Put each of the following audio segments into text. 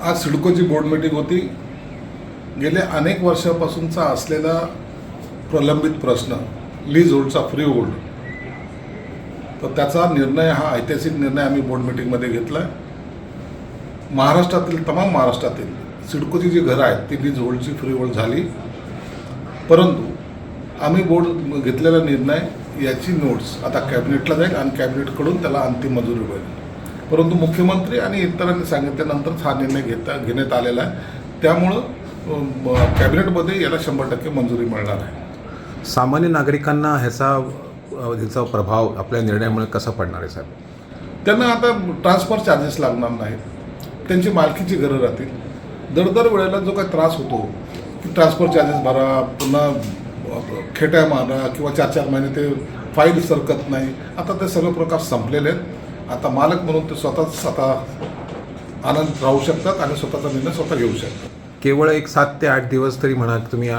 आज सिडकोची board meeting होती. गेल्या अनेक वर्षापासूनचा असलेला प्रलंबित प्रश्न लीज होल्डचा फ्री होल्ड तर त्याचा निर्णय हा ऐतिहासिक निर्णय आम्ही बोर्ड मीटिंगमध्ये घेतला आहे महाराष्ट्रातील तमाम महाराष्ट्रातील सिडकोची जी घरं आहेत ती लीज होल्डची फ्री होल्ड झाली. परंतु आम्ही बोर्ड घेतलेला निर्णय याची नोट्स आता कॅबिनेटला जाईल आणि कॅबिनेटकडून त्याला अंतिम मंजुरी होईल परंतु मुख्यमंत्री आणि इतरांनी सांगितल्यानंतरच हा निर्णय घेता घेण्यात आलेला आहे. त्यामुळं कॅबिनेटमध्ये याला शंभर टक्के मंजुरी मिळणार आहे. सामान्य नागरिकांना ह्याचा ह्याचा प्रभाव आपल्या निर्णयामुळे कसा पडणार आहे साहेब? त्यांना आता ट्रान्सफर चार्जेस लागणार नाहीत. त्यांची मालकीची घरं राहतील. दर दर वेळेला जो काही त्रास होतो की ट्रान्सफर चार्जेस भरा पुन्हा खेट्या मारा किंवा चार चार महिने ते फाईल सरकत नाही. आता ते सगळे प्रकार संपलेले आहेत. आता मालक म्हणून ते स्वतःच आता आनंद राहू शकतात आणि स्वतःचा निर्णय स्वतः घेऊ शकतात. केवळ एक सात ते आठ दिवस तरी म्हणा की तुम्ही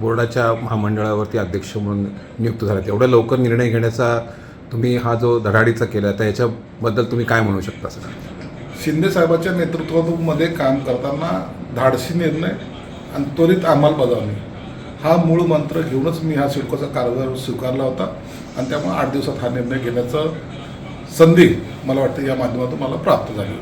बोर्डाच्या महामंडळावरती अध्यक्ष म्हणून नियुक्त झालात. एवढ्या लवकर निर्णय घेण्याचा तुम्ही हा जो धडाडीचा केला तर याच्याबद्दल तुम्ही काय म्हणू शकता सर शिंदे साहेबांच्या नेतृत्वामध्ये काम करताना धाडसी निर्णय आणि त्वरित अंमलबजावणी हा मूळ मंत्र घेऊनच मी हा सिडकोचा कारभार स्वीकारला होता आणि त्यामुळे आठ दिवसात हा निर्णय घेण्याचं संधी मला वाटतं या माध्यमातून मला प्राप्त झाली